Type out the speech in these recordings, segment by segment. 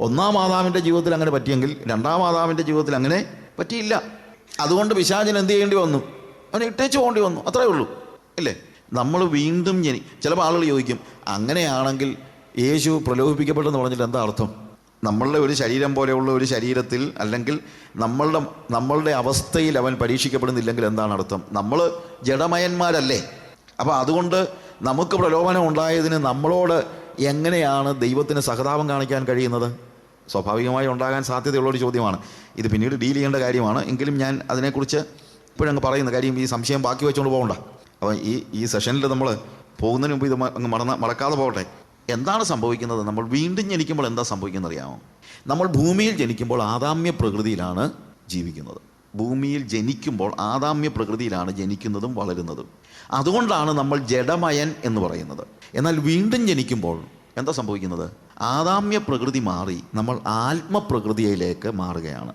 ഒന്നാം മാതാവിന്റെ ജീവിതത്തിൽ അങ്ങനെ പറ്റിയെങ്കിൽ രണ്ടാം മാതാവിന്റെ ജീവിതത്തിൽ അങ്ങനെ പറ്റിയില്ല. അതുകൊണ്ട് പിശാചിന് എന്ത് ചെയ്യേണ്ടി വന്നു? അവനെ ഇട്ടേച്ച് പോകേണ്ടി വന്നു. അത്രേ ഉള്ളൂ. അല്ലേ? നമ്മൾ വീണ്ടും ജനി ചിലപ്പോൾ ആളുകൾ ചോദിക്കും അങ്ങനെയാണെങ്കിൽ യേശു പ്രലോഭിപ്പിക്കപ്പെട്ടെന്ന് പറഞ്ഞിട്ട് എന്താ അർത്ഥം? നമ്മളുടെ ഒരു ശരീരം പോലെയുള്ള ഒരു ശരീരത്തിൽ അല്ലെങ്കിൽ നമ്മളുടെ നമ്മളുടെ അവസ്ഥയിൽ അവൻ പരീക്ഷിക്കപ്പെടുന്നില്ലെങ്കിൽ എന്താണ് അർത്ഥം? നമ്മൾ ജഡമയന്മാരല്ലേ? അപ്പോൾ അതുകൊണ്ട് നമുക്ക് പ്രലോഭനം ഉണ്ടായതിന് നമ്മളോട് എങ്ങനെയാണ് ദൈവത്തിന് സഹതാപം കാണിക്കാൻ കഴിയുന്നത്? സ്വാഭാവികമായി ഉണ്ടാകാൻ സാധ്യതയുള്ള ഒരു ചോദ്യമാണ്. ഇത് പിന്നീട് ഡീൽ ചെയ്യേണ്ട കാര്യമാണ്. എങ്കിലും ഞാൻ അതിനെക്കുറിച്ച് ഇപ്പോഴങ്ങ് പറയുന്ന കാര്യം ഈ സംശയം ബാക്കി വെച്ചുകൊണ്ട് പോകണ്ട അപ്പോൾ ഈ ഈ സെഷനിൽ നമ്മൾ പോകുന്നതിന് മുമ്പ് ഇത് അങ്ങ് മറന്ന മറക്കാതെ പോകട്ടെ. എന്താണ് സംഭവിക്കുന്നത്? നമ്മൾ വീണ്ടും ജനിക്കുമ്പോൾ എന്താ സംഭവിക്കുന്നത് അറിയാമോ നമ്മൾ ഭൂമിയിൽ ജനിക്കുമ്പോൾ ആദാമ്യ പ്രകൃതിയിലാണ് ജീവിക്കുന്നത്. ഭൂമിയിൽ ജനിക്കുമ്പോൾ ആദാമ്യ പ്രകൃതിയിലാണ് ജനിക്കുന്നതും വളരുന്നതും. അതുകൊണ്ടാണ് നമ്മൾ ജഡമയൻ എന്ന് പറയുന്നത്. എന്നാൽ വീണ്ടും ജനിക്കുമ്പോൾ എന്താ സംഭവിക്കുന്നത്? ആദാമ്യ പ്രകൃതി മാറി നമ്മൾ ആത്മപ്രകൃതിയിലേക്ക് മാറുകയാണ്.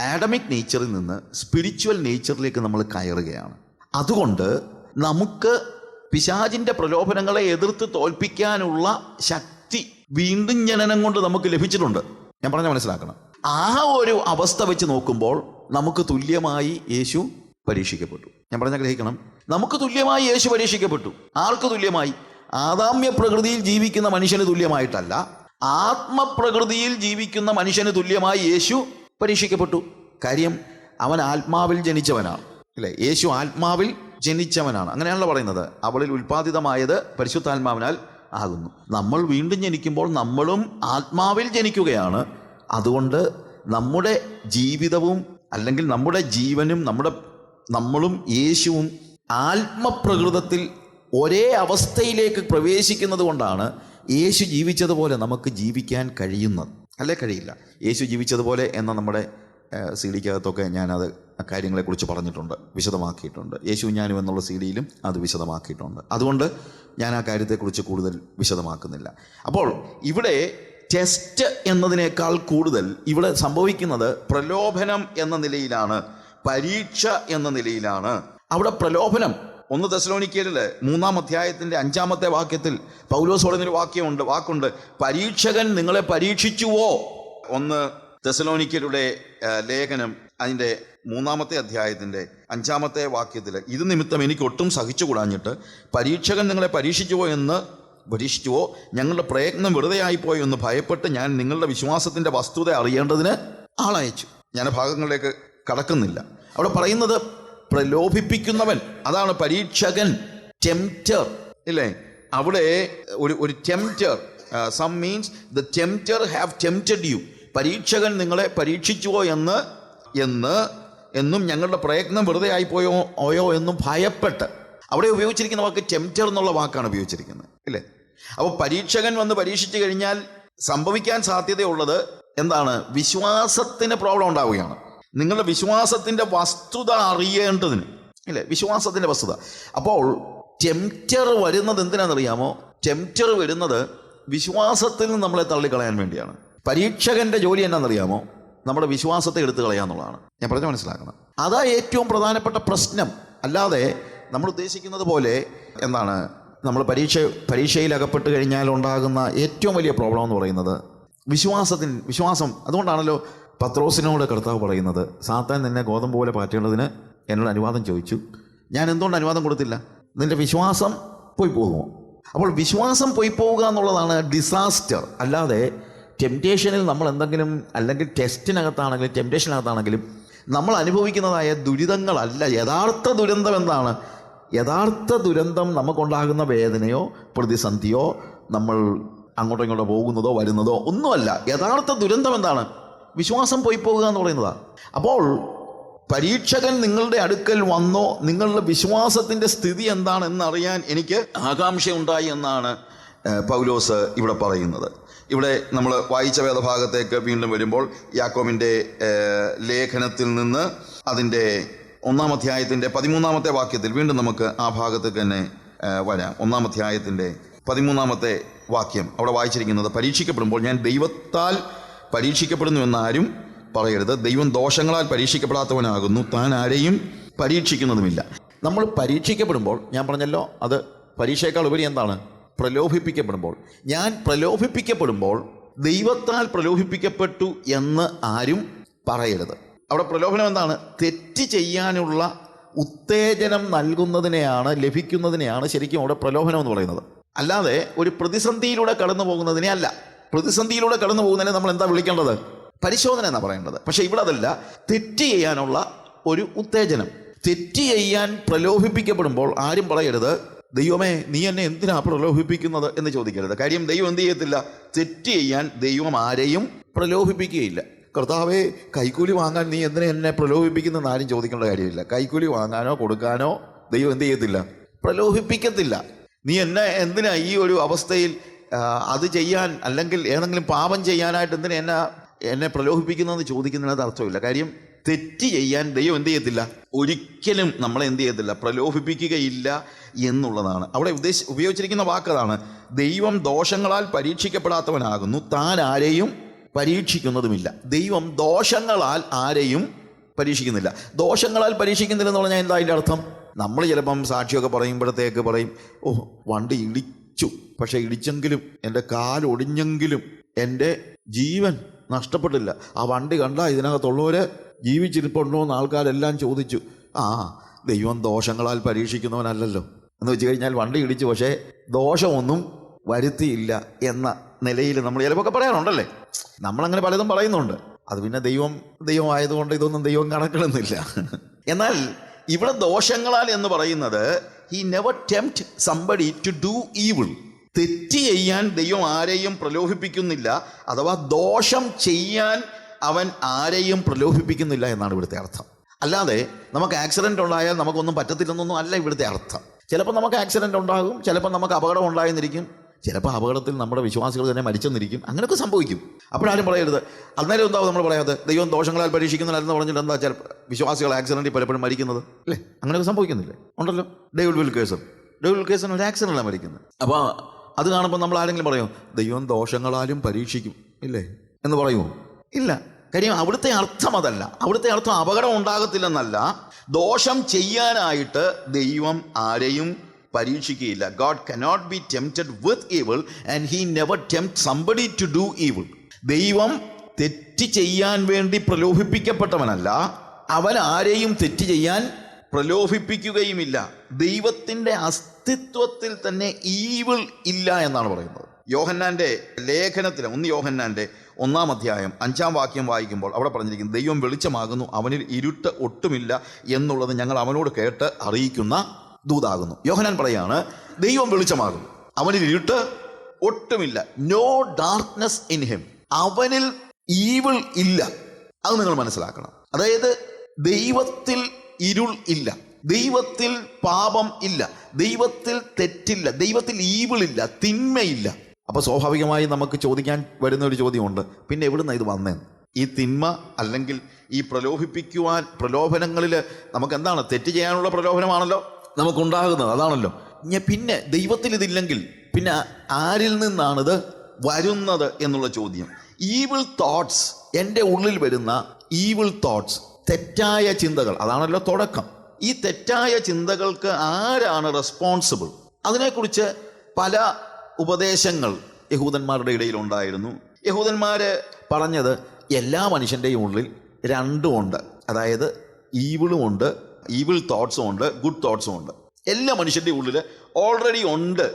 ആഡമിക് നേച്ചറിൽ നിന്ന് സ്പിരിച്വൽ നേച്ചറിലേക്ക് നമ്മൾ കയറുകയാണ്. അതുകൊണ്ട് നമുക്ക് പിശാചിന്റെ പ്രലോഭനങ്ങളെ എതിർത്ത് തോൽപ്പിക്കാനുള്ള ശക്തി വീണ്ടും ജനനം കൊണ്ട് നമുക്ക് ലഭിച്ചിട്ടുണ്ട്. ഞാൻ പറഞ്ഞ മനസ്സിലാക്കണം. ആ ഒരു അവസ്ഥ വെച്ച് നോക്കുമ്പോൾ നമുക്ക് തുല്യമായി യേശു പരീക്ഷിക്കപ്പെട്ടു. ഞാൻ പറഞ്ഞ ഗ്രഹിക്കണം നമുക്ക് തുല്യമായി യേശു പരീക്ഷിക്കപ്പെട്ടു. ആർക്ക് തുല്യമായി? ആദാമ്യ പ്രകൃതിയിൽ ജീവിക്കുന്ന മനുഷ്യന് തുല്യമായിട്ടല്ല ആത്മപ്രകൃതിയിൽ ജീവിക്കുന്ന മനുഷ്യന് തുല്യമായി യേശു പരീക്ഷിക്കപ്പെട്ടു. കാര്യം അവൻ ആത്മാവിൽ ജനിച്ചവനാണ്. അല്ലേ? യേശു ആത്മാവിൽ ജനിച്ചവനാണ്. അങ്ങനെയാണല്ലോ പറയുന്നത്. അവളിൽ ഉൽപ്പാദിതമായത് പരിശുദ്ധാത്മാവിനാൽ ആകുന്നു. നമ്മൾ വീണ്ടും ജനിക്കുമ്പോൾ നമ്മളും ആത്മാവിൽ ജനിക്കുകയാണ്. അതുകൊണ്ട് നമ്മുടെ ജീവിതവും അല്ലെങ്കിൽ നമ്മുടെ ജീവനും നമ്മുടെ നമ്മളും യേശുവും ആത്മപ്രകൃതത്തിൽ ഒരേ അവസ്ഥയിലേക്ക് പ്രവേശിക്കുന്നത് കൊണ്ടാണ് യേശു ജീവിച്ചതുപോലെ നമുക്ക് ജീവിക്കാൻ കഴിയുന്നത്. അല്ലേ കഴിയില്ല? യേശു ജീവിച്ചതുപോലെ എന്ന നമ്മുടെ സി ഡിക്കകത്തൊക്കെ ഞാനത് കാര്യങ്ങളെക്കുറിച്ച് പറഞ്ഞിട്ടുണ്ട് വിശദമാക്കിയിട്ടുണ്ട്. യേശു ഞാനും എന്നുള്ള സി ഡിയിലും അത് വിശദമാക്കിയിട്ടുണ്ട്. അതുകൊണ്ട് ഞാൻ ആ കാര്യത്തെക്കുറിച്ച് കൂടുതൽ വിശദമാക്കുന്നില്ല. അപ്പോൾ ഇവിടെ ടെസ്റ്റ് എന്നതിനേക്കാൾ കൂടുതൽ ഇവിടെ സംഭവിക്കുന്നത് പ്രലോഭനം എന്ന നിലയിലാണ് പരീക്ഷ എന്ന നിലയിലാണ്. അവിടെ പ്രലോഭനം ഒന്ന് തെസലോനിക്കലിൽ മൂന്നാം അധ്യായത്തിന്റെ അഞ്ചാമത്തെ വാക്യത്തിൽ പൗലോസ് പറയുന്നൊരു വാക്യമുണ്ട് വാക്കുണ്ട്. പരീക്ഷകൻ നിങ്ങളെ പരീക്ഷിച്ചുവോ? ഒന്ന് തെസലോനിക്കരുടെ ലേഖനം അതിന്റെ മൂന്നാമത്തെ അധ്യായത്തിന്റെ അഞ്ചാമത്തെ വാക്യത്തിൽ ഇത് നിമിത്തം എനിക്ക് ഒട്ടും സഹിച്ചുകൂടാഞ്ഞിട്ട് പരീക്ഷകൻ നിങ്ങളെ പരീക്ഷിച്ചുവോ എന്ന് പരീക്ഷിച്ചുവോ? ഞങ്ങളുടെ പ്രയത്നം വെറുതെ ആയിപ്പോയോ എന്ന് ഭയപ്പെട്ട് ഞാൻ നിങ്ങളുടെ വിശ്വാസത്തിന്റെ വസ്തുത അറിയേണ്ടതിന് ആളയച്ചു. ഞാൻ ഭാഗങ്ങളിലേക്ക് കടക്കുന്നില്ല. അവിടെ പറയുന്നത് പ്രലോഭിപ്പിക്കുന്നവൻ. അതാണ് പരീക്ഷകൻ ടെംപ്റ്റർ ഇല്ലേ? അവിടെ ഒരു ഒരു tempter some means the tempter have tempted you പരീക്ഷകൻ നിങ്ങളെ പരീക്ഷിച്ചുവോ എന്ന് എന്ന് എന്നും ഞങ്ങളുടെ പ്രയത്നം വെറുതെ ആയിപ്പോയോ ഓയോ എന്നും ഭയപ്പെട്ട്. അവിടെ ഉപയോഗിച്ചിരിക്കുന്ന വാക്ക് ടെംപ്റ്റർ എന്നുള്ള വാക്കാണ് ഉപയോഗിച്ചിരിക്കുന്നത്. ഇല്ലേ? അപ്പോൾ പരീക്ഷകൻ വന്ന് പരീക്ഷിച്ചു കഴിഞ്ഞാൽ സംഭവിക്കാൻ സാധ്യതയുള്ളത് എന്താണ്? വിശ്വാസത്തിന് പ്രോബ്ലം ഉണ്ടാവുകയാണ്. നിങ്ങളുടെ വിശ്വാസത്തിന്റെ വസ്തുത അറിയേണ്ടതിന്. ഇല്ലേ? വിശ്വാസത്തിന്റെ വസ്തുത. അപ്പോൾ ടെംപ്റ്റർ വരുന്നത് എന്തിനാണെന്നറിയാമോ? ടെംപ്റ്റർ വരുന്നത് വിശ്വാസത്തിൽ നിന്ന് നമ്മളെ തള്ളിക്കളയാൻ വേണ്ടിയാണ്. പരീക്ഷകന്റെ ജോലി എന്നാണെന്നറിയാമോ? നമ്മുടെ വിശ്വാസത്തെ എടുത്തു കളയാന്നുള്ളതാണ് ഞാൻ പറഞ്ഞു മനസ്സിലാക്കണം. അതാ ഏറ്റവും പ്രധാനപ്പെട്ട പ്രശ്നം. അല്ലാതെ നമ്മൾ ഉദ്ദേശിക്കുന്നത് പോലെ എന്താണ്? നമ്മൾ പരീക്ഷ പരീക്ഷയിൽ അകപ്പെട്ട് കഴിഞ്ഞാൽ ഉണ്ടാകുന്ന ഏറ്റവും വലിയ പ്രോബ്ലം എന്ന് പറയുന്നത് വിശ്വാസത്തിന് വിശ്വാസം. അതുകൊണ്ടാണല്ലോ പത്രോസിനോട് കർത്താവ് പറയുന്നത് സാത്താൻ നിന്നെ ഗോതമ്പ് പോലെ പാറ്റേണ്ടതിന് എന്നോട് അനുവാദം ചോദിച്ചു. ഞാൻ എന്തുകൊണ്ട് അനുവാദം കൊടുത്തില്ല? നിന്റെ വിശ്വാസം പോയി പോകുമോ? അപ്പോൾ വിശ്വാസം പോയി പോവുക എന്നുള്ളതാണ് ഡിസാസ്റ്റർ അല്ലാതെ ടെംപ്റ്റേഷനിൽ നമ്മൾ എന്തെങ്കിലും അല്ലെങ്കിൽ ടെസ്റ്റിനകത്താണെങ്കിലും ടെംപ്റ്റേഷനകത്താണെങ്കിലും നമ്മൾ അനുഭവിക്കുന്നതായ ദുരിതങ്ങളല്ല. യഥാർത്ഥ ദുരന്തം എന്താണ്? യഥാർത്ഥ ദുരന്തം നമുക്കുണ്ടാകുന്ന വേദനയോ പ്രതിസന്ധിയോ നമ്മൾ അങ്ങോട്ടോ ഇങ്ങോട്ടോ പോകുന്നതോ വരുന്നതോ ഒന്നുമല്ല. യഥാർത്ഥ ദുരന്തം എന്താണ്? വിശ്വാസം പോയി പോകുക എന്ന് പറയുന്നതാണ് അപ്പോൾ പരീക്ഷകൻ നിങ്ങളുടെ അടുക്കൽ വന്നോ നിങ്ങളുടെ വിശ്വാസത്തിന്റെ സ്ഥിതി എന്താണെന്ന് അറിയാൻ എനിക്ക് ആകാംക്ഷയുണ്ടായി എന്നാണ് പൗലോസ് ഇവിടെ പറയുന്നത്. ഇവിടെ നമ്മൾ വായിച്ച വേദഭാഗത്തേക്ക് വീണ്ടും വരുമ്പോൾ യാക്കോമിന്റെ ലേഖനത്തിൽ നിന്ന് അതിന്റെ ഒന്നാം അധ്യായത്തിന്റെ പതിമൂന്നാമത്തെ വാക്യത്തിൽ വീണ്ടും നമുക്ക് ആ ഭാഗത്തേക്ക് തന്നെ വരാം. ഒന്നാം അധ്യായത്തിന്റെ പതിമൂന്നാമത്തെ വാക്യം അവിടെ വായിച്ചിരിക്കുന്നത് പരീക്ഷിക്കപ്പെടുമ്പോൾ ഞാൻ ദൈവത്താൽ പരീക്ഷിക്കപ്പെടുന്നു എന്നാരും പറയരുത്. ദൈവം ദോഷങ്ങളാൽ പരീക്ഷിക്കപ്പെടാത്തവനാകുന്നു. താൻ ആരെയും പരീക്ഷിക്കുന്നതുമില്ല. നമ്മൾ പരീക്ഷിക്കപ്പെടുമ്പോൾ ഞാൻ പറഞ്ഞല്ലോ അത് പരീക്ഷയേക്കാൾ ഉപരി എന്താണ്? പ്രലോഭിപ്പിക്കപ്പെടുമ്പോൾ. ഞാൻ പ്രലോഭിപ്പിക്കപ്പെടുമ്പോൾ ദൈവത്താൽ പ്രലോഭിപ്പിക്കപ്പെട്ടു എന്ന് ആരും പറയരുത്. അവിടെ പ്രലോഭനം എന്താണ്? തെറ്റ് ചെയ്യാനുള്ള ഉത്തേജനം നൽകുന്നതിനെയാണ് ലഭിക്കുന്നതിനെയാണ് ശരിക്കും അവിടെ പ്രലോഭനം എന്ന് പറയുന്നത്. അല്ലാതെ ഒരു പ്രതിസന്ധിയിലൂടെ കടന്നു പോകുന്നതിനെ അല്ല. പ്രതിസന്ധിയിലൂടെ കടന്നു പോകുന്നതിനെ നമ്മൾ എന്താ വിളിക്കേണ്ടത്? പരിശോധന എന്നാ പറയേണ്ടത്. പക്ഷെ ഇവിടെ അതല്ല തെറ്റ് ചെയ്യാനുള്ള ഒരു ഉത്തേജനം. തെറ്റ് ചെയ്യാൻ പ്രലോഭിപ്പിക്കപ്പെടുമ്പോൾ ആരും പറയരുത് ദൈവമേ നീ എന്നെ എന്തിനാ പ്രലോഭിപ്പിക്കുന്നത്? എന്ന് ചോദിക്കരുത്. കാര്യം ദൈവം എന്ത് ചെയ്യത്തില്ല തെറ്റ് ചെയ്യാൻ ദൈവം ആരെയും പ്രലോഭിപ്പിക്കുകയില്ല. കർത്താവെ കൈക്കൂലി വാങ്ങാൻ നീ എന്തിനെ എന്നെ പ്രലോഭിപ്പിക്കുന്നതെന്ന് ആരും ചോദിക്കേണ്ട കാര്യമില്ല. കൈക്കൂലി വാങ്ങാനോ കൊടുക്കാനോ ദൈവം എന്ത് ചെയ്യത്തില്ല? പ്രലോഭിപ്പിക്കത്തില്ല. നീ എന്നെ എന്തിനാ ഈ ഒരു അവസ്ഥയിൽ അത് ചെയ്യാൻ അല്ലെങ്കിൽ ഏതെങ്കിലും പാപം ചെയ്യാനായിട്ട് എന്തിനാ എന്നെ എന്നെ പ്രലോഭിപ്പിക്കുന്നതെന്ന് ചോദിക്കുന്നതിനകത്ത് അർത്ഥമില്ല. കാര്യം തെറ്റ് ചെയ്യാൻ ദൈവം എന്ത് ചെയ്യത്തില്ല? ഒരിക്കലും നമ്മളെ എന്ത് ചെയ്യത്തില്ല? പ്രലോഭിപ്പിക്കുകയില്ല എന്നുള്ളതാണ്. അവിടെ ഉദ്ദേശ ഉപയോഗിച്ചിരിക്കുന്ന വാക്കതാണ് ദൈവം ദോഷങ്ങളാൽ പരീക്ഷിക്കപ്പെടാത്തവനാകുന്നു. താൻ ആരെയും പരീക്ഷിക്കുന്നതുമില്ല. ദൈവം ദോഷങ്ങളാൽ ആരെയും പരീക്ഷിക്കുന്നില്ല. ദോഷങ്ങളാൽ പരീക്ഷിക്കുന്നില്ല എന്ന് പറഞ്ഞാൽ എന്താ അതിന്റെ അർത്ഥം? നമ്മൾ ചിലപ്പം സാക്ഷിയൊക്കെ പറയുമ്പോഴത്തേക്ക് പറയും ഓ വണ്ടി ഇടിച്ചു. പക്ഷെ ഇടിച്ചെങ്കിലും എന്റെ കാലൊടിഞ്ഞെങ്കിലും എന്റെ ജീവൻ നഷ്ടപ്പെട്ടില്ല. ആ വണ്ടി കണ്ട ഇതിനകത്തുള്ളവർ ജീവിച്ചിരിപ്പുണ്ടോ എന്ന് ആൾക്കാരെല്ലാം ചോദിച്ചു. ആ ദൈവം ദോഷങ്ങളാൽ പരീക്ഷിക്കുന്നവനല്ലല്ലോ. എന്ന് വെച്ച് കഴിഞ്ഞാൽ വണ്ടി ഇടിച്ചു പക്ഷേ ദോഷമൊന്നും വരുത്തിയില്ല എന്ന നിലയിൽ നമ്മൾ ചിലപ്പോൾ പറയാറുണ്ടല്ലേ? നമ്മളങ്ങനെ പലതും പറയുന്നുണ്ട്. അത് പിന്നെ ദൈവം ദൈവം ആയതുകൊണ്ട് ഇതൊന്നും ദൈവം കണക്കിടുന്നില്ല. എന്നാൽ ഇവിടെ ദോഷങ്ങളാൽ എന്ന് പറയുന്നത് he never tempt somebody to do evil തെറ്റ് ചെയ്യാൻ ദൈവം ആരെയും പ്രലോഭിപ്പിക്കുന്നില്ല അഥവാ ദോഷം ചെയ്യാൻ അവൻ ആരെയും പ്രലോഭിപ്പിക്കുന്നില്ല എന്നാണ് ഇവിടുത്തെ അർത്ഥം. അല്ലാതെ നമുക്ക് ആക്സിഡന്റ് ഉണ്ടായാൽ നമുക്കൊന്നും പറ്റത്തില്ലെന്നൊന്നും അല്ല ഇവിടുത്തെ അർത്ഥം. ചിലപ്പോൾ നമുക്ക് ആക്സിഡന്റ് ഉണ്ടാകും ചിലപ്പോൾ നമുക്ക് അപകടം ഉണ്ടായെന്നിരിക്കും ചിലപ്പോൾ അപകടത്തിൽ നമ്മുടെ വിശ്വാസികൾ തന്നെ മരിച്ചെന്നിരിക്കും അങ്ങനെയൊക്കെ സംഭവിക്കും. അപ്പോഴാരും പറയരുത്. അന്നേരം എന്താവും നമ്മൾ പറയാതെ ദൈവം ദോഷങ്ങളാൽ പരീക്ഷിക്കുന്നില്ലെന്ന് പറഞ്ഞിട്ട് എന്താ ചില വിശ്വാസികൾ ആക്സിഡന്റിൽ പലപ്പോഴും മരിക്കുന്നത്? അല്ലേ? അങ്ങനെയൊക്കെ സംഭവിക്കുന്നില്ലേ? ഉണ്ടല്ലോ. David Wilkerson David Wilkerson ഒരു ആക്സിഡന്റിലാണ് മരിക്കുന്നത്. അപ്പോൾ അത് കാണുമ്പോൾ നമ്മൾ ആരെങ്കിലും പറയും ദൈവം ദോഷങ്ങളാലും പരീക്ഷിക്കും. ഇല്ലേ? എന്ന് പറയുമോ ഇല്ല. കാര്യം അവിടുത്തെ അർത്ഥം അതല്ല. അവിടുത്തെ അർത്ഥം അപകടം ഉണ്ടാകത്തില്ലെന്നല്ല. ദോഷം ചെയ്യാനായിട്ട് ദൈവം ആരെയും പരീക്ഷിക്കുകയില്ല. God cannot be tempted with evil and he never tempt somebody to do evil ദൈവം തെറ്റ് ചെയ്യാൻ വേണ്ടി പ്രലോഭിപ്പിക്കപ്പെട്ടവനല്ല. അവൻ ആരെയും തെറ്റ് ചെയ്യാൻ പ്രലോഭിപ്പിക്കുകയുമില്ല. ദൈവത്തിന്റെ അസ്തിത്വത്തിൽ തന്നെ ഈവിൾ ഇല്ല എന്നാണ് പറയുന്നത്. യോഹന്നാന്റെ ലേഖനത്തിൽ ഒന്ന് യോഹന്നാന്റെ ഒന്നാം അധ്യായം അഞ്ചാം വാക്യം വായിക്കുമ്പോൾ അവിടെ പറഞ്ഞിരിക്കുന്നു ദൈവം വെളിച്ചമാകുന്നു അവനിൽ ഇരുട്ട് ഒട്ടുമില്ല എന്നുള്ളത് ഞങ്ങൾ അവനോട് കേട്ട് അറിയിക്കുന്ന ദൂതാകുന്നു. യോഹനാൻ പറയാണ് ദൈവം വെളിച്ചമാകുന്നു അവനിൽ ഇരുട്ട് ഒട്ടുമില്ല നോ ഡാർക്ക്നെസ് ഇൻ ഹിം അവനിൽ ഈവിൾ ഇല്ല. അത് നിങ്ങൾ മനസ്സിലാക്കണം. അതായത് ദൈവത്തിൽ ഇരുൾ ഇല്ല. ദൈവത്തിൽ പാപം ഇല്ല. ദൈവത്തിൽ തെറ്റില്ല. ദൈവത്തിൽ ഈവിളില്ല തിന്മയില്ല. അപ്പൊ സ്വാഭാവികമായി നമുക്ക് ചോദിക്കാൻ വരുന്ന ഒരു ചോദ്യമുണ്ട്. പിന്നെ എവിടുന്ന ഇത് വന്നേ? ഈ തിന്മ അല്ലെങ്കിൽ ഈ പ്രലോഭിപ്പിക്കുവാൻ പ്രലോഭനങ്ങളിൽ നമുക്ക് എന്താണ്? തെറ്റ് ചെയ്യാനുള്ള പ്രലോഭനമാണല്ലോ? നമുക്കുണ്ടാകുന്നത്. അതാണല്ലോ. പിന്നെ ദൈവത്തിൽ ഇതില്ലെങ്കിൽ പിന്നെ ആരിൽ നിന്നാണിത് വരുന്നത് എന്നുള്ള ചോദ്യം. ഈവിൾ തോട്ട്സ് എന്റെ ഉള്ളിൽ വരുന്ന ഈവിൾ തോട്ട്സ് തെറ്റായ ചിന്തകൾ. അതാണല്ലോ തുടക്കം. ഈ തെറ്റായ ചിന്തകൾക്ക് ആരാണ് റെസ്പോൺസിബിൾ അതിനെക്കുറിച്ച് പല ഉപദേശങ്ങൾ യഹൂദന്മാരുടെ ഇടയിൽ ഉണ്ടായിരുന്നു. യഹൂദന്മാർ പറഞ്ഞത് എല്ലാ മനുഷ്യന്റെയും ഉള്ളിൽ രണ്ടും ഉണ്ട്. അതായത് ഈവിളും ഉണ്ട് ഈവിൾ തോട്ട്സും ഉണ്ട് ഗുഡ് തോട്ട്സും ഉണ്ട്. എല്ലാ മനുഷ്യന്റെ ഉള്ളിൽ ഓൾറെഡി ഉണ്ട്.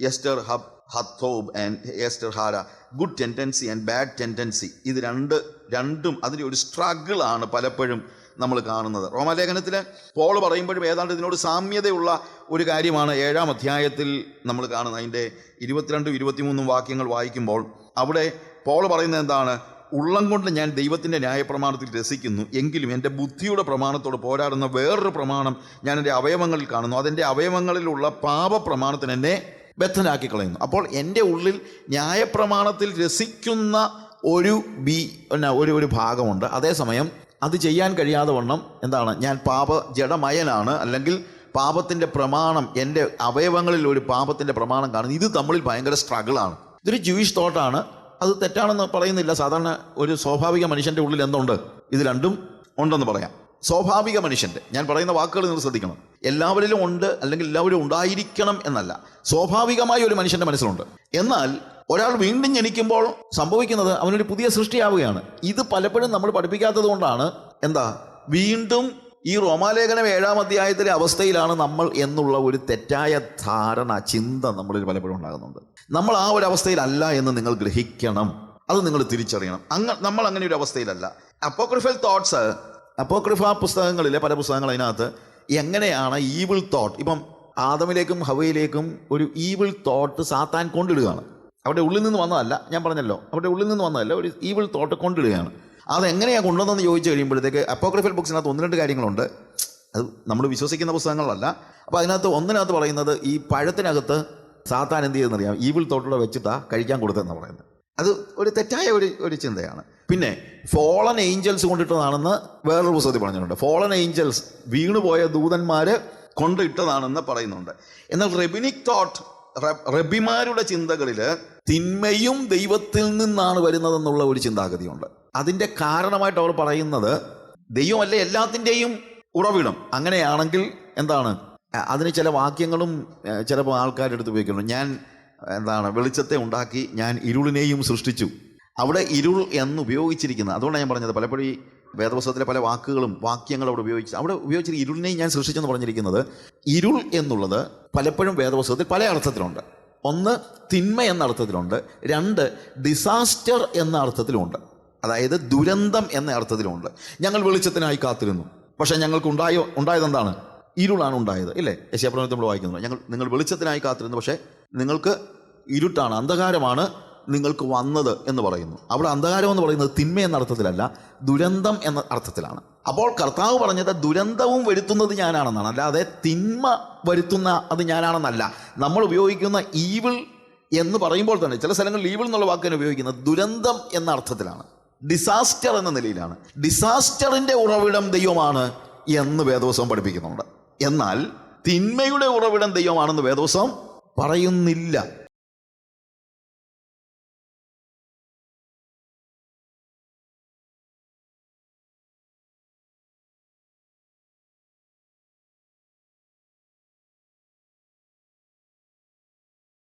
എസ്റ്റർ ഹബ് ഹത്തോബ് ആൻഡ് എസ്റ്റർ ഹാര. Good tendency and bad tendency ഇത് രണ്ട് രണ്ടും അതിന്റെ ഒരു സ്ട്രഗിളാണ് പലപ്പോഴും നമ്മൾ കാണുന്നത്. റോമാലേഖനത്തിൽ പോൾ പറയുമ്പോഴും ഏതാണ്ട് ഇതിനോട് സാമ്യതയുള്ള ഒരു കാര്യമാണ് ഏഴാം അധ്യായത്തിൽ നമ്മൾ കാണുന്നത്. അതിന്റെ ഇരുപത്തിരണ്ടും ഇരുപത്തിമൂന്നും വാക്യങ്ങൾ വായിക്കുമ്പോൾ അവിടെ പോൾ പറയുന്നത് എന്താണ്? ഉള്ളം കൊണ്ട് ഞാൻ ദൈവത്തിന്റെ ന്യായപ്രമാണത്തിൽ രസിക്കുന്നു. എങ്കിലും എന്റെ ബുദ്ധിയുടെ പ്രമാണത്തോട് പോരാടുന്ന വേറൊരു പ്രമാണം ഞാൻ എന്റെ അവയവങ്ങളിൽ കാണുന്നു. അതെന്റെ അവയവങ്ങളിലുള്ള പാപപ്രമാണത്തിന് എന്നെ ബദ്ധനാക്കി കളയുന്നു അപ്പോൾ എന്റെ ഉള്ളിൽ ന്യായപ്രമാണത്തിൽ രസിക്കുന്ന ഒരു ബി ഒരു ഒരു ഭാഗമുണ്ട്. അതേസമയം അത് ചെയ്യാൻ കഴിയാതെ വണ്ണം എന്താണ്? ഞാൻ പാപ ജഡമയനാണ് അല്ലെങ്കിൽ പാപത്തിന്റെ പ്രമാണം എന്റെ അവയവങ്ങളിൽ ഒരു പാപത്തിന്റെ പ്രമാണം കാണുന്നു. ഇത് തമ്മിൽ ഭയങ്കര സ്ട്രഗിളാണ് ഇതൊരു ജൂയിഷ് തോട്ടാണ് അത് തെറ്റാണെന്ന് പറയുന്നില്ല. സാധാരണ ഒരു സ്വാഭാവിക മനുഷ്യന്റെ ഉള്ളിൽ എന്തുണ്ട്? ഇത് രണ്ടും ഉണ്ടെന്ന് പറയാം. സ്വാഭാവിക മനുഷ്യന്റെ ഞാൻ പറയുന്ന വാക്കുകൾ നിങ്ങൾ ശ്രദ്ധിക്കണം. എല്ലാവരിലും ഉണ്ട് അല്ലെങ്കിൽ എല്ലാവരും ഉണ്ടായിരിക്കണം എന്നല്ല. സ്വാഭാവികമായി ഒരു മനുഷ്യന്റെ മനസ്സിലുണ്ട്. എന്നാൽ ഒരാൾ വീണ്ടും ജനിക്കുമ്പോൾ സംഭവിക്കുന്നത് അവനൊരു പുതിയ സൃഷ്ടിയാവുകയാണ്. ഇത് പലപ്പോഴും നമ്മൾ പഠിപ്പിക്കാത്തത് കൊണ്ടാണ്. എന്താ? വീണ്ടും ഈ റോമാലേഖനം ഏഴാം അധ്യായത്തിലെ അവസ്ഥയിലാണ് നമ്മൾ എന്നുള്ള ഒരു തെറ്റായ ധാരണ ചിന്ത നമ്മളിൽ പലപ്പോഴും ഉണ്ടാകുന്നുണ്ട്. നമ്മൾ ആ ഒരു അവസ്ഥയിലല്ല എന്ന് നിങ്ങൾ ഗ്രഹിക്കണം. അത് നിങ്ങൾ തിരിച്ചറിയണം. അങ്ങ നമ്മൾ അങ്ങനെ ഒരു അവസ്ഥയിലല്ല. അപ്പോക്രിഫൽ തോട്ട്സ് അപ്പോക്രിഫ പുസ്തകങ്ങളിലെ പല പുസ്തകങ്ങൾ അതിനകത്ത് എങ്ങനെയാണ് ഈവിൾ തോട്ട് ഇപ്പം ആദമിലേക്കും ഹവയിലേക്കും ഒരു ഈവിൾ തോട്ട് സാത്താൻ കൊണ്ടിടുകയാണ്. അവിടെ ഉള്ളിൽ നിന്ന് വന്നതല്ല ഞാൻ പറഞ്ഞല്ലോ അവിടെ ഉള്ളിൽ നിന്ന് വന്നതല്ല ഒരു ഈവിൾ തോട്ട് കൊണ്ടിടുകയാണ്. അതെങ്ങനെയാണ് കൊണ്ടുവന്നതെന്ന് ചോദിച്ചു കഴിയുമ്പോഴത്തേക്ക് അപ്പോക്രിഫൽ ബുക്സിനകത്ത് ഒന്ന് രണ്ട് കാര്യങ്ങളുണ്ട്. അത് നമ്മൾ വിശ്വസിക്കുന്ന പുസ്തകങ്ങളല്ല. അപ്പോൾ അതിനകത്ത് ഒന്നിനകത്ത് പറയുന്നത് ഈ പഴത്തിനകത്ത് സാത്താൻ എന്ത് ചെയ്തെന്നറിയാം ഈവിൾ തോട്ടിലൂടെ വെച്ചിട്ടാണ് കഴിക്കാൻ കൊടുത്തതെന്ന് പറയുന്നത്. അത് ഒരു തെറ്റായ ഒരു ഒരു ചിന്തയാണ്. പിന്നെ ഫോളൻ ഏഞ്ചൽസ് കൊണ്ടിട്ടതാണെന്ന് വേറൊരു പുസ്തകത്തിൽ പറഞ്ഞിട്ടുണ്ട്. ഫോളൻ ഏഞ്ചൽസ് വീണുപോയ ദൂതന്മാര് കൊണ്ടിട്ടതാണെന്ന് പറയുന്നുണ്ട്. എന്നാൽ റെബിനിക് തോട്ട് റബിമാരുടെ ചിന്തകളിൽ തിന്മയും ദൈവത്തിൽ നിന്നാണ് വരുന്നതെന്നുള്ള ഒരു ചിന്താഗതിയുണ്ട്. അതിന്റെ കാരണമായിട്ട് അവർ പറയുന്നത് ദൈവമല്ല എല്ലാത്തിന്റെയും ഉറവിടം. അങ്ങനെയാണെങ്കിൽ എന്താണ്? അതിന് ചില വാക്യങ്ങളും ചിലപ്പോൾ ആൾക്കാരെടുത്ത് ഉപയോഗിക്കുന്നു ഞാൻ എന്താണ് വെളിച്ചത്തെ ഉണ്ടാക്കി ഞാൻ ഇരുളിനെയും സൃഷ്ടിച്ചു. അവിടെ ഇരുൾ എന്ന് ഉപയോഗിച്ചിരിക്കുന്നത് അതുകൊണ്ടാണ് ഞാൻ പറഞ്ഞത് പലപ്പോഴും ഈ വേദപുസ്തകത്തിലെ പല വാക്കുകളും വാക്യങ്ങളും അവിടെ ഉപയോഗിച്ചു അവിടെ ഉപയോഗിച്ചിരി ഇരുളിനെയും ഞാൻ സൃഷ്ടിച്ചെന്ന് പറഞ്ഞിരിക്കുന്നത് ഇരുൾ എന്നുള്ളത് പലപ്പോഴും വേദപുസ്തകത്തിൽ പല അർത്ഥത്തിലുണ്ട്. ഒന്ന് തിന്മ എന്ന അർത്ഥത്തിലുണ്ട്. രണ്ട് ഡിസാസ്റ്റർ എന്ന അർത്ഥത്തിലുമുണ്ട് അതായത് ദുരന്തം എന്ന അർത്ഥത്തിലുമുണ്ട് ഞങ്ങൾ വെളിച്ചത്തിനായി കാത്തിരുന്നു. പക്ഷേ ഞങ്ങൾക്ക് ഉണ്ടായോ ഉണ്ടായത് എന്താണ് ഇരുളാണ് ഉണ്ടായത് ഇല്ലേ? യശയപ്രവണത്തിൽ നമ്മൾ വായിക്കുന്നത് ഞങ്ങൾ നിങ്ങൾ വെളിച്ചത്തിനായി കാത്തിരുന്നു പക്ഷേ നിങ്ങൾക്ക് ഇരുട്ടാണ് അന്ധകാരമാണ് നിങ്ങൾക്ക് വന്നത് എന്ന് പറയുന്നു. അവിടെ അന്ധകാരം എന്ന് പറയുന്നത് തിന്മ എന്ന അർത്ഥത്തിലല്ല ദുരന്തം എന്ന അർത്ഥത്തിലാണ്. അപ്പോൾ കർത്താവ് പറഞ്ഞത് ദുരന്തവും വരുത്തുന്നത് ഞാനാണെന്നാണ്. അല്ലാതെ തിന്മ വരുത്തുന്ന അത് ഞാനാണെന്നല്ല. നമ്മൾ ഉപയോഗിക്കുന്ന ഈവിൾ എന്ന് പറയുമ്പോൾ തന്നെ ചില സ്ഥലങ്ങളിൽ ഈവിൾ എന്നുള്ള വാക്കിനെ ഉപയോഗിക്കുന്നത് ദുരന്തം എന്ന അർത്ഥത്തിലാണ്. ഡിസാസ്റ്റർ എന്ന നിലയിലാണ്. ഡിസാസ്റ്ററിന്റെ ഉറവിടം ദൈവമാണ് എന്ന് വേദവസം പഠിപ്പിക്കുന്നുണ്ട്. എന്നാൽ തിന്മയുടെ ഉറവിടം ദൈവമാണെന്ന് വേദോസം പറയുന്നില്ല.